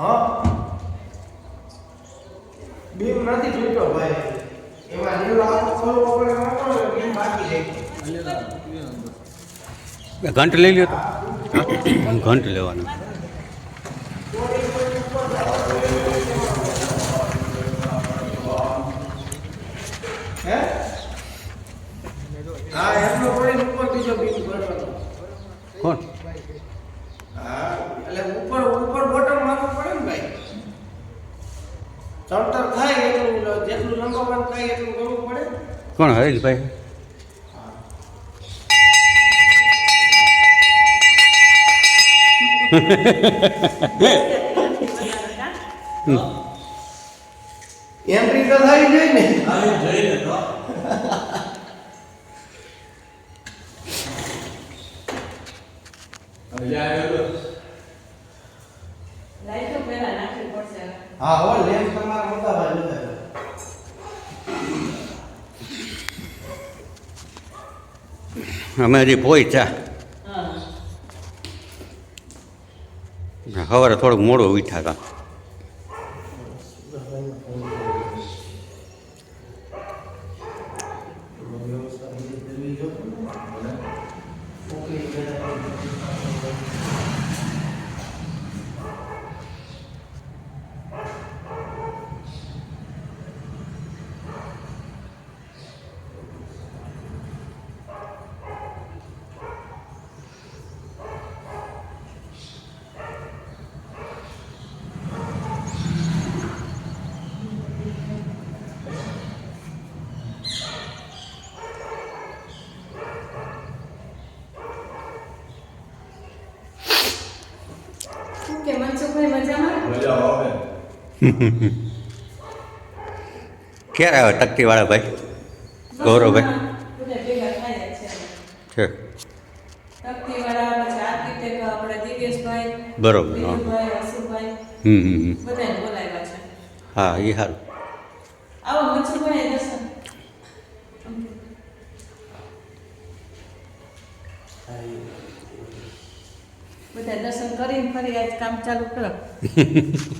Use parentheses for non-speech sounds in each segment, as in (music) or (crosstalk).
હા. બીમ નથી તૂટ્યો ભાઈ. એમાં લીલો આખો ખોલવો પડે નાખો ને બીમ બાકી રહી. ઘંટ લઈ લ્યો તો. ઘંટ લેવાનું હે હા એટલો પડીને ઉપર બીજો બીમ કરવાનો કોણ હા એટલે ઉપર ઉપર બોટમ મારવું પડે ને ભાઈ ચણતર થાય એટલું લંબાવવાનું થાય એટલું કરવું પડે? કોણ હરેશભાઈ એન્ટ્રી તો થઈ ગઈ ને. (laughs) હા હો લેન્સ તમારા મોટા ભાઈ બધા અમે હજી પહોંચ્યા હા. સવારે થોડુંક મોડું ઉઠ્યા હતા શું કે મનસુખભાઈ મજામાં (laughs) ક્યારે આવે ટક્કીવાળા ભાઈ? ગૌરવભાઈ? બરોબર હમ હા એ સારું બધા દર્શન કરીને ફરી આજ કામ ચાલુ કરો. (laughs)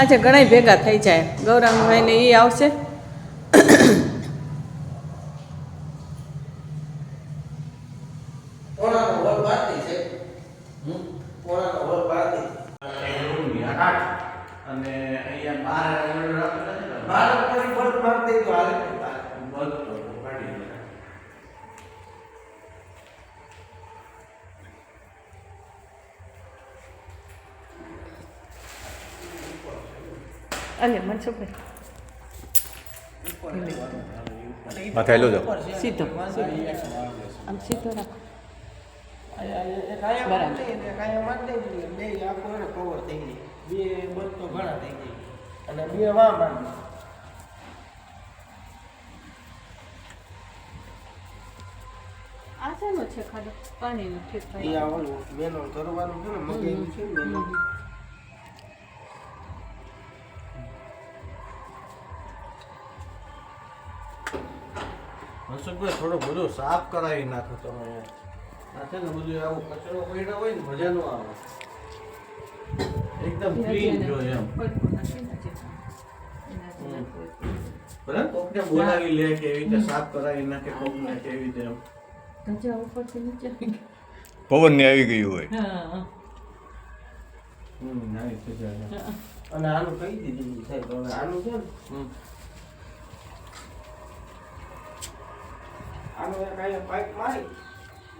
આજે ઘણા ભેગા થઈ જાય. ગૌરાંગભાઈ ને એ આવશે અને અહીંયા બાર બાર ફરી બલ્બ મારી દઈ તો હાલે ને બાર. બસ તો કાઢી દે અલે મનસુખભાઈ માથે હેલો જાઓ સીધો આમ સીધો રાખો એક આયા બરાબર. મારી દઈ ને એક આયા મારી દઈ એટલે બે આખો એને cover થઈ ગઈ. બે બલ્બ તો ઘણા થઈ ગઈ. અને બે વાં મારી દઈ. આ શેનો છે ખાલી? પાણીનું ઠીક થાય કરવાનું છે ને મગાવ્યું છે મનસુખભાઈ થોડો બધો સાફ કરાવી નાખો તમે. આ છે ને બધું આવું કચરો પડ્યો હોય ને મજા નો આવે. એકદમ ક્લીન જોઈએ એમ. ભલે કોકને બોલાવી લે કે એવી રીતે સાફ કરાવી નાખે કોકને કે એવી રીતે એમ. ધજા ઉપરથી નીચે પવન ને આવી ગયું હોય. અને આનું કહી દીધું સાહેબ આનું છે ને હમ આનું એક અહીંયા પાઇપ મારી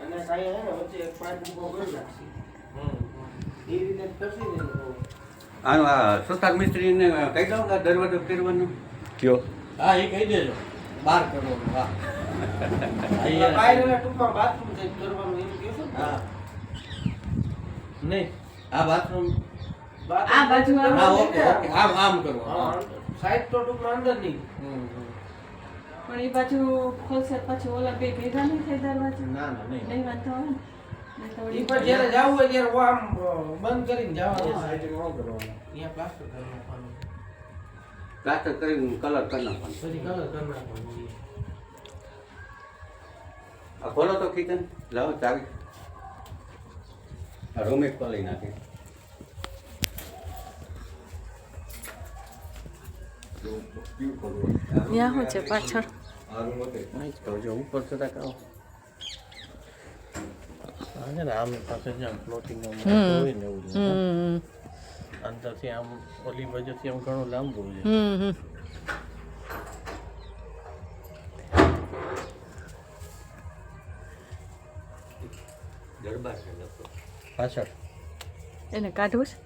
અને એક અહીંયા છે ને વચ્ચે એક પાઇપ ઊભો કરી નાખી. હમ એ રીતે કરશી ને આ સુતાર મિસ્ત્રીને કહી દઉં કે દરવાજો ફેરવાનો કયો? હા એ કહી દેજો. બાર કરવાનું હા. (laughs) ટૂંકમાં બાથરૂમ છે કરવાનું એમ કહો ને? હા. નહીં આ બાથરૂમ આ બાજુ હા આમ આમ કરો. હા સાઈડ તો ટૂંકમાં અંદર નહીં. હમ, હમ. પણ એ બાજુ ખોલશે પછી ઓલા બે ભેગા નહીં થાય દરવાજા ના ના નહીં. નહીં વાંધો આવે ને? પણ જ્યારે જવું હોય ત્યારે આમ બંધ કરીને જવાનું ન કરવાનું. અહીંયા પ્લાસ્ટર કરી નાખવાનું. પ્લાસ્ટર કરીને કલર કરી નાખવાનો. પછી કલર કરી નાખવાનું આ ખોલો તો કિચન લાવો ચાવી. આ રૂમ એક ખોલી નાખે ત્યાં શું છે? પાછળ? તો જો ઉપર જતા કહો. હા છે ને આમ પાસે જ્યાં ફ્લોટિંગ હોય ને એવું છે. અંદરથી આમ ઓલી બાજુથી આમ ઘણું લાંબુ છે. પાછળ. એને કાઢવું છે.